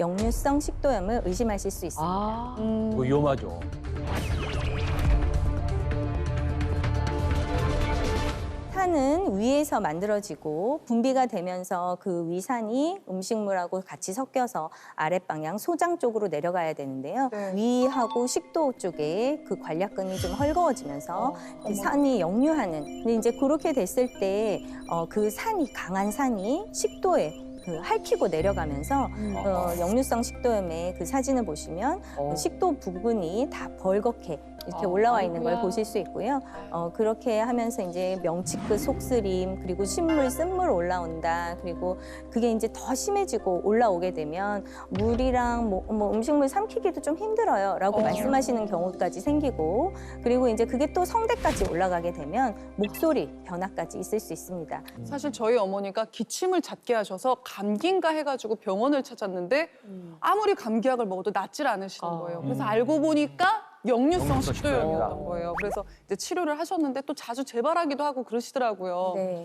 역류성 식도염을 의심하실 수 있습니다. 아. 이거 위험하죠. 산은 위에서 만들어지고 분비가 되면서 그 위산이 음식물하고 같이 섞여서 아랫방향 소장 쪽으로 내려가야 되는데요. 네. 위하고 식도 쪽에 그 관략근이 좀 헐거워지면서 그 산이 역류하는. 근데 이제 그렇게 됐을 때 어, 그 산이 강한 산이 식도에 그 핥히고 내려가면서 어, 역류성 식도염의 그 사진을 보시면 어. 그 식도 부분이 다 벌겋게 이렇게 아, 올라와 있는 걸. 보실 수 있고요. 어, 그렇게 하면서 이제 명치끝 속쓰림 그리고 신물 쓴물 올라온다 그리고 그게 이제 더 심해지고 올라오게 되면 물이랑 뭐, 뭐 음식물 삼키기도 좀 힘들어요라고 어. 말씀하시는 경우까지 생기고 그리고 이제 그게 또 성대까지 올라가게 되면 목소리 변화까지 있을 수 있습니다. 사실 저희 어머니가 기침을 잦게 하셔서 감기인가 해가지고 병원을 찾았는데 아무리 감기약을 먹어도 낫질 않으시는 아. 거예요. 그래서 음. 알고 보니까 역류성 식도염이었던. 거예요. 그래서 이제 치료를 하셨는데 또 자주 재발하기도 하고 그러시더라고요. 네.